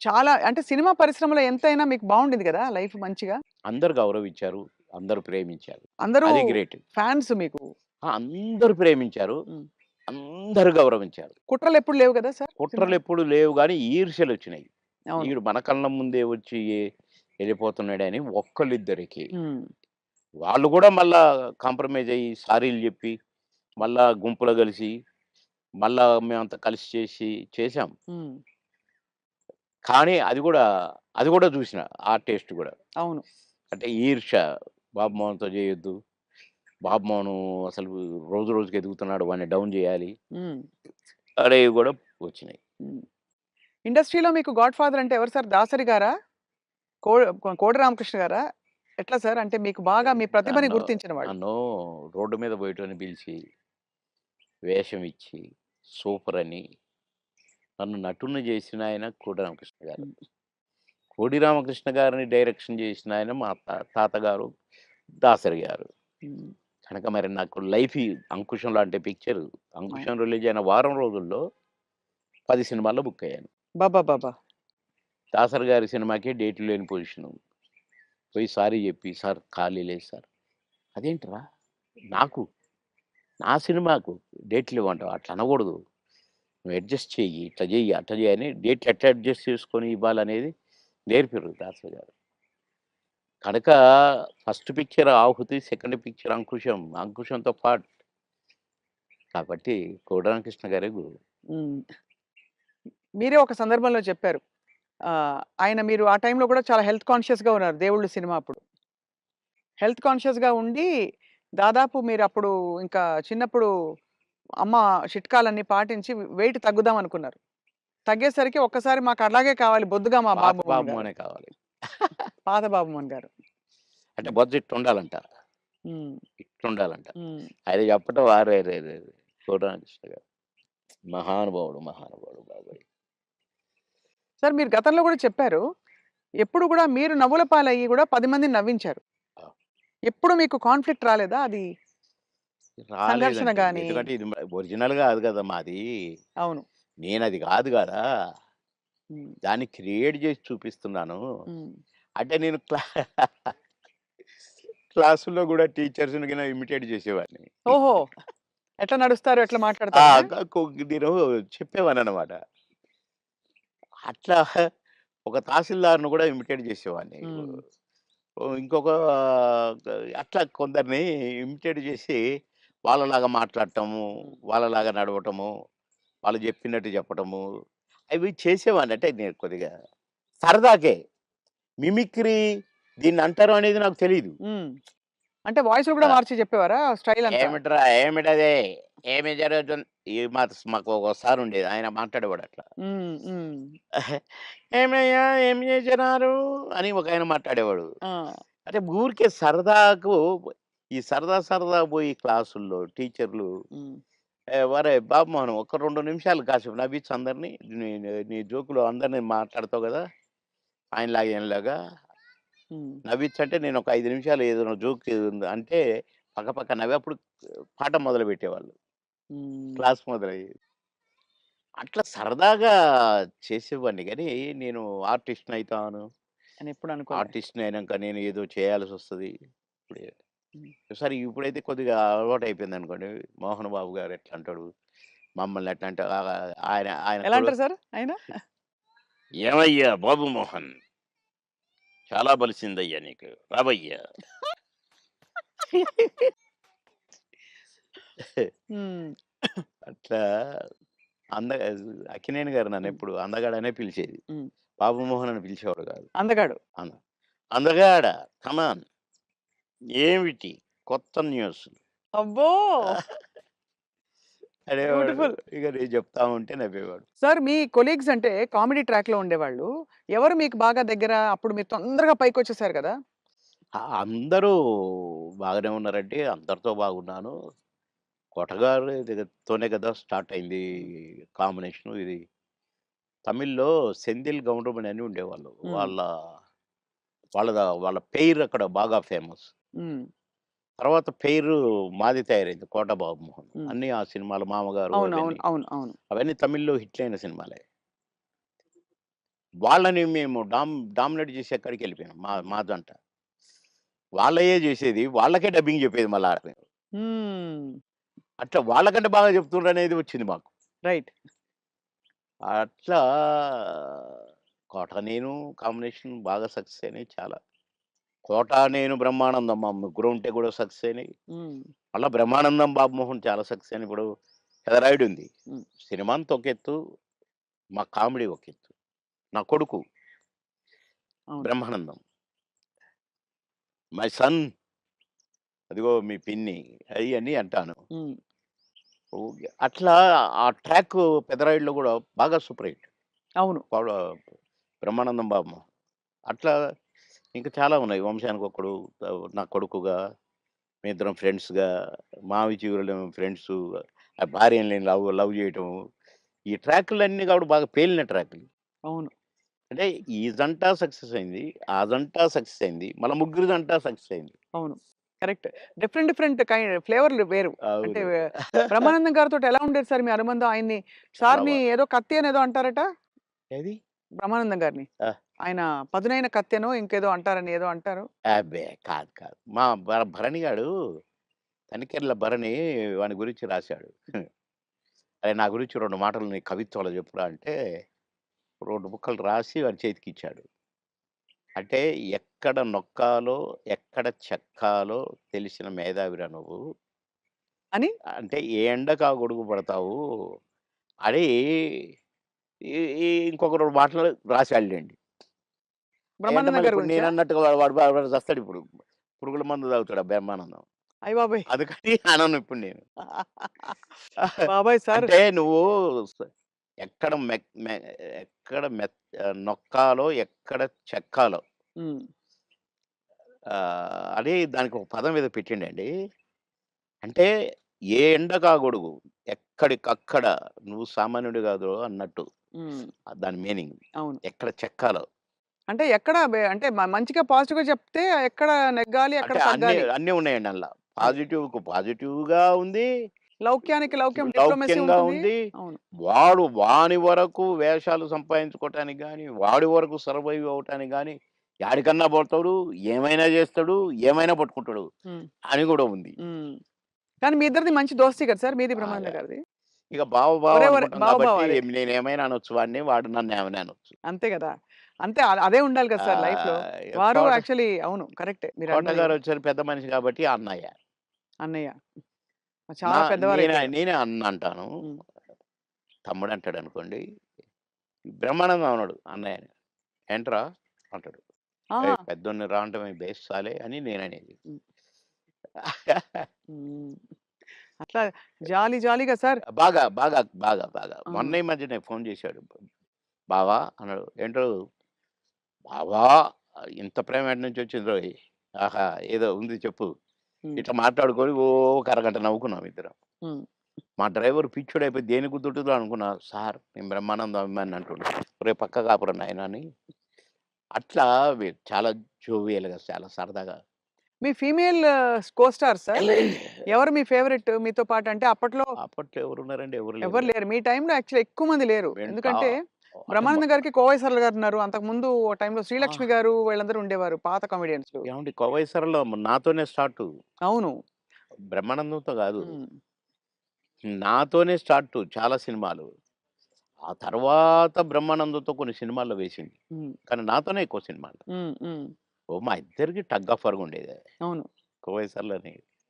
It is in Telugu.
చాలా అంటే సినిమా పరిశ్రమలో ఎంతైనా మీకు బాగుండింది కదా లైఫ్ మంచిగా? అందరు గౌరవించారు అందరు ప్రేమించారు. అందరూ అది గ్రేట్. ఫ్యాన్స్ మీకు. అందరు ప్రేమించారు. అందరు గౌరవించారు. కుట్రలు ఎప్పుడు లేవు కదా సార్ కుట్రలు ఎప్పుడు లేవు కానీ ఈర్ష్యలు వచ్చినాయి. అవును. ఈడు మన కళ్ళ ముందే వచ్చి వెళ్ళిపోతున్నాడని ఒక్కళ్ళిద్దరికి. వాళ్ళు కూడా మళ్ళా కాంప్రమైజ్ అయ్యి సారీలు చెప్పి మళ్ళా గుంపులో కలిసి మళ్ళా మేమంతా కలిసి చేసి చేసాం. కానీ అది కూడా అది కూడా చూసిన ఆ టేస్ట్ కూడా. అవును. అంటే ఈర్ష బాబు మోహన్తో చేయొద్దు. బాబు మోహన్ అసలు రోజు రోజుకి ఎదుగుతున్నాడు వాడిని డౌన్ చేయాలి. అనేవి కూడా వచ్చినాయి. ఇండస్ట్రీలో మీకు గాడ్ ఫాదర్ అంటే ఎవరు సార్? దాసరి గారా? కోడి రామకృష్ణ గారా? ఎట్లా సార్? అంటే మీకు బాగా మీ ప్రతిభని గుర్తించిన వాడు నన్ను రోడ్డు మీద పోయేటని పిలిచి వేషం ఇచ్చి సూపర్ అని నన్ను నటుని చేసిన ఆయన కోడి రామకృష్ణ గారు. కోడి రామకృష్ణ గారిని డైరెక్షన్ చేసిన ఆయన మా తాతగారు దాసరి గారు. కనుక మరి నాకు లైఫ్ అంకుశం లాంటి పిక్చర్ అంకుశం రిలీజ్ అయిన వారం రోజుల్లో పది సినిమాల్లో బుక్ అయ్యాను. బాబా బాబా దాసరి గారి సినిమాకి డేట్ లేని పొజిషన్. పోయి సారీ చెప్పి సార్ ఖాళీ లేదు సార్. అదేంటరా? నాకు నా సినిమాకు డేట్లు ఇవ్వంటావు. అట్లా అనకూడదు. నువ్వు అడ్జస్ట్ చెయ్యి ఇట్లా చెయ్యి అట్లా చెయ్యి అని డేట్లు ఎట్లా అడ్జస్ట్ చేసుకొని ఇవ్వాలనేది నేర్పారు దాసరి గారు. కనుక first picture Aahuti second picture Ankusam అంకుశంతో పాటు. కాబట్టి కోడరామకృష్ణ గారే గురువు. మీరే ఒక సందర్భంలో చెప్పారు. ఆయన మీరు ఆ టైంలో కూడా చాలా హెల్త్ కాన్షియస్గా ఉన్నారు దేవుళ్ళు సినిమా అప్పుడు. హెల్త్ కాన్షియస్గా ఉండి దాదాపు మీరు అప్పుడు ఇంకా చిన్నప్పుడు అమ్మ చిట్కాలన్నీ పాటించి వెయిట్ తగ్గుదాం అనుకున్నారు. తగ్గేసరికి ఒక్కసారి మాకు అలాగే కావాలి బొద్దుగా మా బాబు మోహన్ బాబు గారు. అనే కావాలి. పాత బాబు మోహన్ గారు. అంటే బొజ్జ ఇట్టు ఉండాలంట ఇట్టు ఉండాలంట అది చెప్పటం వారే రే రే గారు మహానుభావుడు మహానుభావుడు బాబాయ్. సార్ మీరు గతంలో కూడా చెప్పారు. ఎప్పుడు కూడా మీరు నవ్వుల పాలయ్యి కూడా పది మందిని నవ్వించారు. ఎప్పుడు మీకు కాన్ఫ్లిక్ట్ రాలేదా? అది సంఘర్షణ గాని- ఎందుకంటే ఇది ఒరిజినల్ కాదు కదా మాది. అవును. నేను అది కాదు కదా. దాన్ని క్రియేట్ చేసి చూపిస్తున్నాను. అంటే నేను క్లా క్లాసుల్లో కూడా టీచర్స్ని కింద ఇమిటేట్ చేసేవాడిని. ఓహో! ఎట్లా నడుస్తారు? ఎట్లా మాట్లాడతారు? నేను చెప్పేవాను అనమాట అట్లా ఒక తహసీల్దార్ను కూడా ఇమిటేట్ చేసేవాడిని. ఇంకొక అట్లా కొందరిని ఇమిటేట్ చేసి వాళ్ళలాగా మాట్లాడటము వాళ్ళలాగా నడవటము వాళ్ళు చెప్పినట్టు చెప్పటము అవి చేసేవాడిని. అంటే నేను కొద్దిగా సరదాకే మిమిక్రీ దీన్ని అంటారు అనేది నాకు తెలియదు. అంటే వాయిస్ కూడా. మార్చి చెప్పేవారా? స్టైల్ ఏమిట్రా? ఏమిటదే? ఏమి జరుగుతుంది ఈ మా మాకు ఒకసారి ఉండేది. ఆయన మాట్లాడేవాడు అట్లా. ఉమ్, ఉమ్. ఏమయ్యా? ఏం చేసినారు అని ఒక ఆయన మాట్లాడేవాడు. ఆ, అంటే ఊరికే సరదాకు ఈ సరదా సరదా పోయి క్లాసుల్లో టీచర్లు ఉమ్, "ఏ, వరే బాబు మనం ఒక రెండు నిమిషాలు కాసేపు నవ్వించు అందరినీ. నీ నీ జోకులు అందరినీ మాట్లాడతావు కదా? ఆయనలాగా ఈయనలాగా. ఉమ్. నవ్వించంటే నేను ఒక ఐదు నిమిషాలు ఏదైనా జోక్ ఏదైనా అంటే పక్క పక్క నవ్వి అప్పుడు పాఠం మొదలు పెట్టేవాళ్ళు క్లాస్ మొదలయ్యేది అట్లా సరదాగా చేసేవాడిని కానీ నేను ఆర్టిస్ట్ని అవుతాను అని ఎప్పుడు అనుకో ఆర్టిస్ట్ని అయినాక నేను ఏదో చేయాల్సి వస్తుంది ఇప్పుడు. సరే ఇప్పుడైతే కొద్దిగా అలవాటు అయిపోయింది అనుకోండి మోహన్ బాబు గారు ఎట్లా అంటాడు మమ్మల్ని ఎట్లా అంటే ఆయన ఆయన ఎలా కూడా, అంటారు సార్ ఆయన? ఏమయ్యా బాబు మోహన్ చాలా బలిసిందయ్యా నీకు రాబయ్యా అట్లా అంద అక్కినేని గారు నన్ను ఎప్పుడు అందగాడనే పిలిచేది. బాబు మోహన్ అని పిలిచేవాడు కాదు. అందగాడు. అంద అందగాడ? కమాన్ ఏమిటి? కొత్త న్యూస్. అబ్బో! అనేవాడు. Beautiful. ఇక నేను చెప్తా ఉంటే నవ్వేవాడు. సార్ మీ కొలీగ్స్ అంటే కామెడీ ట్రాక్లో ఉండేవాళ్ళు. ఎవరు మీకు బాగా దగ్గర? అప్పుడు మీరు తొందరగా పైకి వచ్చేసారు కదా? ఆ, అందరూ బాగానే ఉన్నారంటే అందరితో బాగున్నాను. కొట్టగారు తోనే కదా స్టార్ట్ అయింది కాంబినేషన్ ఇది. తమిళ్ళో సెందిల్ గౌండమని అని ఉండేవాళ్ళు. వాళ్ళ వాళ్ళ వాళ్ళ పేరు అక్కడ బాగా ఫేమస్. తర్వాత పేరు మాది తయారైంది కోట బాబు మోహన్. అన్ని ఆ సినిమాలు మామగారు అవును అవును అవన్నీ. అవును అవును అవన్నీ తమిళ్ళో హిట్ అయిన సినిమాలే. వాళ్ళని మేము డామ్ డామినేట్ చేసి ఎక్కడికి వెళ్ళిపోయినాం. మా మా జంట. వాళ్ళయే చేసేది. వాళ్ళకే డబ్బింగ్ చెప్పేది మళ్ళా. అట్లా వాళ్ళకంటే బాగా చెప్తుండ్రు అనేది వచ్చింది మాకు రైట్. అట్లా కోట నేను కాంబినేషన్ బాగా సక్సెస్ అయినాయి చాలా. కోట నేను బ్రహ్మానందం మా ముగ్గురు ఉంటే కూడా సక్సెస్ అయినాయి. మళ్ళా బ్రహ్మానందం బాబుమోహన్ చాలా సక్సెస్ అయినాయి. ఇప్పుడు పెదరాయుడు ఉంది. హ్మ్. సినిమా అంతా ఒక ఎత్తు. మా కామెడీ ఒక ఎత్తు. నా కొడుకు. బ్రహ్మానందం. మై సన్ అదిగో మీ పిన్ని అయ్యని అంటాను. అట్లా ఆ ట్రాక్ పెదరాయుడులో కూడా బాగా సూపర్ హిట్. అవును. బ్రహ్మానందం బాబు. అట్లా ఇంకా చాలా ఉన్నాయి. వంశానికొక్కడు, ఆహ్, నా కొడుకుగా, మేమిద్దరం ఫ్రెండ్స్‌గా, మావి చిగురులేమో ఫ్రెండ్సు, ఆ భార్యని నేను లవ్ లవ్ చేయటం. ఈ ట్రాకులన్నీ కూడా బాగా పేలిన ట్రాకులు. అవును. అంటే ఈ జంట సక్సెస్ అయింది. ఆ జంట సక్సెస్ అయింది. మళ్ళా ముగ్గురి జంట సక్సెస్ అయింది. అవును. కరెక్ట్. డిఫరెంట్ డిఫరెంట్ కై ఫ్లేవర్‌లు వేరు. అంటే. బ్రహ్మానందం గారితోటి ఎలా ఉండేది సార్ మీ అనుబంధం? ఆయన్ని సార్‌ని ఏదో కత్తి అనేదో అంటారట? ఏది? బ్రహ్మానందం గారిని. ఆయన పదునైన కత్తెనో ఇంకేదో అంటారని ఏదో అంటారు. అబ్బే! కాదు కాదు. మా భరణి గాడు తనికెర్ల భరణి వాని గురించి రాశాడు. అరే నా గురించి 2 మాటలు నీ కవిత్వంలో చెప్పురా అంటే 2 ముక్కలు రాసి వాని చేతికిచ్చాడు. అంటే ఎక్కడ నొక్కాలో, ఎక్కడ చెక్కాలో తెలిసిన మేధావిరా నువ్వు. అని? అంటే ఏ ఎండకు ఆ గొడుగు పడతావు. అని ఈ ఈ ఇంకొక 2 మాటలు బ్రహ్మానందం మళ్ళీ గారి ఇప్పుడు గురించా? నేనన్నట్టుగా వాడు వాడు వాడు వాడు చస్తాడిప్పుడు. పురుగుల మందు తాగుతాడు ఆ బ్రహ్మానందం. అయ్య బాబోయ్! అందుకని అనను ఇప్పుడు నేను. బాబోయ్! సార్ అంటే నువ్వు స ఎక్కడ మెక్ మె ఎక్కడ మెత్ నొక్కాలో, ఎక్కడ చెక్కాలో హ్మ్. ఆహ్, అని దానికి ఒక పదం ఏదో పెట్టిండండి. అంటే ఏ ఎండకా గొడుగు, ఎక్కడికక్కడ నువ్వు సామాన్యుడు కాదు అన్నట్టు. హ్మ్. దాని మీనింగ్. అవును. ఎక్కడ చెక్కాలో. అంటే ఎక్కడ బె అంటే మ మంచిగా పాజిటివ్‌గా చెప్తే ఎక్కడ నెగ్గాలి, ఎక్కడ అంటే అన్నీ తగ్గాలి. అన్నీ ఉన్నాయండి అందులో. అది. పాజిటివ్‌కు పాజిటివ్‌గా ఉంది. లౌక్యానికి లౌక్యం లౌక్యంగా. ఉంది. వాడు వాని వరకు వేషాలు సంపాదించుకోవటానికి గాని, వాడి వరకు సర్వైవ్ అవ్వటానికి గాని, యాడికన్నా పోతాడు, ఏమైనా చేస్తాడు, ఏమైనా పట్టుకుంటాడు. అని కూడా ఉంది. కానీ మీ ఇద్దరిది మంచి దోస్తీ కదా సార్ మీది ఆ! బ్రహ్మానందం గారిది? ఇక బావ అదే. నేనేమైనా అనొచ్చు వాడిని, వాడు నన్నేమైనా అనొచ్చు. అంతే కదా! అంతే అదే ఉండాలి కదా సార్ లైఫ్‌లో. ఆహ్, వారు యాక్చువల్లీ అవును. కరెక్టే కోట మీరన్నది. గారు వచ్చారు పెద్ద మనిషి కాబట్టి అన్నయ్య. అన్నయ్య. నా చాలా నేనే పెద్దవారైపోయారు. నేనే అన్న అంటాను. తమ్ముడు అంటాడనుకోండి. బ్రహ్మానందం అనడు అన్నయ్యని. ఏంట్రా అంటాడు. ఆహా! ఏయ్! పెద్దోడిని రా అంటే బేస్ సాలే అని నేననేది. హ్మ్. హ్మ్. అట్లా జాలీ జాలీగా సార్ బాగా, బాగా, బాగా, బాగా. ఆ! మొన్న ఈ మధ్యనే ఫోన్ చేశాడు. బావా అన్నాడు. ఏంటో బావా ఇంత ప్రేమ నుంచి వచ్చిందోయ్! ఆహా! ఏదో ఉంది చెప్పు. ఇట్లా మాట్లాడుకొని ఓ ఒక అరగంట నవ్వుకున్నాం ఇద్దరం. మా డ్రైవర్ పిచ్చోడైపోయి దేనికి గుద్దుంటుందో అనుకున్నా. సార్ నేను బ్రహ్మానందం అభిమానిని అంటుండు. ఒరేయ్ పక్క కాపురా నాయనా అని. అట్లా వి చాలా జోవియల్‌గా చాలా సరదాగా. మీ ఫీమేల్ కో స్టార్ సార్? ఎవరు మీ ఫేవరెట్ మీతో పాటు? అంటే అప్పట్లో అప్పట్లో ఎవరున్నారండి? ఎవరు ఎవరు లేరు. లేరు. మీ టైమ్‌లో యాక్చువల్లీ ఎక్కువ మంది లేరు. ఎందుకంటే బ్రహ్మానందం గారికి కోవై సరళ గారు ఉన్నారు. అంతకుముందు ఆ! శ్రీలక్ష్మి గారు వీళ్ళందరూ ఉండేవారు పాత కామెడియన్స్‌లు. ఏవండీ కోవైసరలో నాతోనే స్టార్టు. అవును. బ్రహ్మానందంతో కాదు. నాతోనే స్టార్టు చాలా సినిమాలు. ఆ తర్వాత బ్రహ్మానందంతో కొన్ని సినిమాల్లో వేసింది. కానీ నాతోనే ఎక్కువ సినిమాలు. ఓ మా ఇద్దరికి టగ్ ఆఫ్ వార్‌గా ఉండేది. అవును. కోవైసర్లని